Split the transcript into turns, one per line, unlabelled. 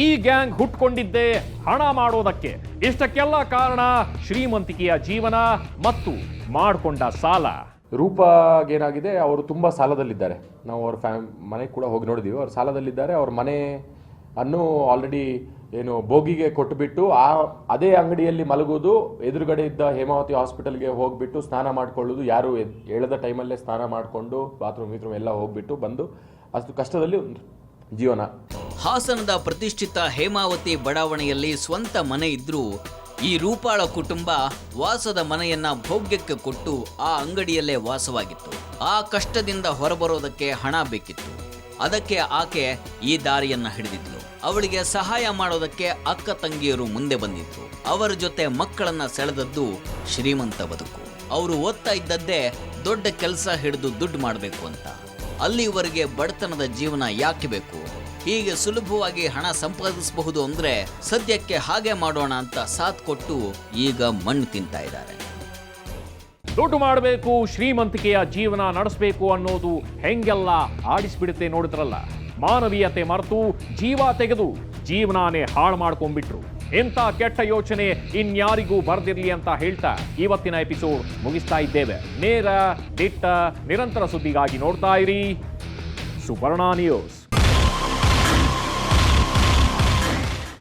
ಈ ಗ್ಯಾಂಗ್ ಹುಟ್ಕೊಂಡಿದ್ದೇ ಹಣ ಮಾಡೋದಕ್ಕೆ. ಇಷ್ಟಕ್ಕೆಲ್ಲ ಕಾರಣ ಶ್ರೀಮಂತಿಕೆಯ ಜೀವನ ಮತ್ತು ಮಾಡಿಕೊಂಡ ಸಾಲ.
ರೂಪಾಗೇನಾಗಿದೆ ಅವರು ತುಂಬ ಸಾಲದಲ್ಲಿದ್ದಾರೆ. ನಾವು ಅವ್ರ ಫ್ಯಾಮ್ ಮನೆಗೆ ಕೂಡ ಹೋಗಿ ನೋಡಿದ್ದೀವಿ ಅವ್ರು ಸಾಲದಲ್ಲಿದ್ದಾರೆ, ಅವ್ರ ಮನೆ ಅನ್ನು ಆಲ್ರೆಡಿ ಏನು ಬೋಗಿಗೆ ಕೊಟ್ಟುಬಿಟ್ಟು ಆ ಅದೇ ಅಂಗಡಿಯಲ್ಲಿ ಮಲಗೋದು, ಎದುರುಗಡೆ ಇದ್ದ ಹೇಮಾವತಿ ಹಾಸ್ಪಿಟಲ್ಗೆ ಹೋಗಿಬಿಟ್ಟು ಸ್ನಾನ ಮಾಡ್ಕೊಳ್ಳೋದು, ಯಾರು ಹೇಳದ ಟೈಮಲ್ಲೇ ಸ್ನಾನ ಮಾಡಿಕೊಂಡು ಬಾತ್ರೂಮ್ ಗೀತ್ರೂಮ್ ಎಲ್ಲ ಹೋಗಿಬಿಟ್ಟು ಬಂದು, ಅಷ್ಟು ಕಷ್ಟದಲ್ಲಿ ಜೀವನ.
ಹಾಸನದ ಪ್ರತಿಷ್ಠಿತ ಹೇಮಾವತಿ ಬಡಾವಣೆಯಲ್ಲಿ ಸ್ವಂತ ಮನೆ ಇದ್ರೂ ಈ ರೂಪಾಳ ಕುಟುಂಬ ವಾಸದ ಮನೆಯನ್ನ ಭೋಗ್ಯಕ್ಕೆ ಕೊಟ್ಟು ಆ ಅಂಗಡಿಯಲ್ಲೇ ವಾಸವಾಗಿತ್ತು. ಆ ಕಷ್ಟದಿಂದ ಹೊರಬರೋದಕ್ಕೆ ಹಣ ಬೇಕಿತ್ತು. ಅದಕ್ಕೆ ಆಕೆ ಈ ದಾರಿಯನ್ನ ಹಿಡಿದಿದ್ಲು. ಅವಳಿಗೆ ಸಹಾಯ ಮಾಡೋದಕ್ಕೆ ಅಕ್ಕ ತಂಗಿಯರು ಮುಂದೆ ಬಂದಿದ್ರು. ಅವರ ಜೊತೆ ಮಕ್ಕಳನ್ನ ಸೆಳೆದದ್ದು ಶ್ರೀಮಂತ ಬದುಕು. ಅವರು ಓದ್ತಾ ಇದ್ದದ್ದೇ ದೊಡ್ಡ ಕೆಲಸ ಹಿಡಿದು ದುಡ್ಡು ಮಾಡಬೇಕು ಅಂತ. ಅಲ್ಲಿವರೆಗೆ ಬಡತನದ ಜೀವನ ಯಾಕೆ ಬೇಕು? ಹೀಗೆ ಸುಲಭವಾಗಿ ಹಣ ಸಂಪಾದಿಸಬಹುದು ಅಂದ್ರೆ ಸದ್ಯಕ್ಕೆ ಹಾಗೆ ಮಾಡೋಣ ಅಂತ ಸಾಥ್ ಕೊಟ್ಟು ಈಗ ಮಣ್ಣು ತಿಂತಾ ಇದ್ದಾರೆ.
ದುಡ್ಡು ಮಾಡಬೇಕು, ಶ್ರೀಮಂತಿಕೆಯ ಜೀವನ ನಡೆಸಬೇಕು ಅನ್ನೋದು ಹೆಂಗೆಲ್ಲ ಆಡಿಸ್ಬಿಡುತ್ತೆ ನೋಡಿದ್ರಲ್ಲ? ಮಾನವೀಯತೆ ಮರೆತು ಜೀವ ತೆಗೆದು ಜೀವನಾನೇ ಹಾಳು ಮಾಡ್ಕೊಂಡ್ಬಿಟ್ರು. ಇಂಥ ಕೆಟ್ಟ ಯೋಚನೆ ಇನ್ಯಾರಿಗೂ ಬರ್ದಿರ್ಲಿ ಅಂತ ಹೇಳ್ತಾ ಇವತ್ತಿನ ಎಪಿಸೋಡ್ ಮುಗಿಸ್ತಾ ಇದ್ದೇವೆ. ನೇರ, ದಿಟ್ಟ, ನಿರಂತರ ಸುದ್ದಿಗಾಗಿ ನೋಡ್ತಾ ಇರಿ. ಸುವರ್ಣ ನ್ಯೂಸ್.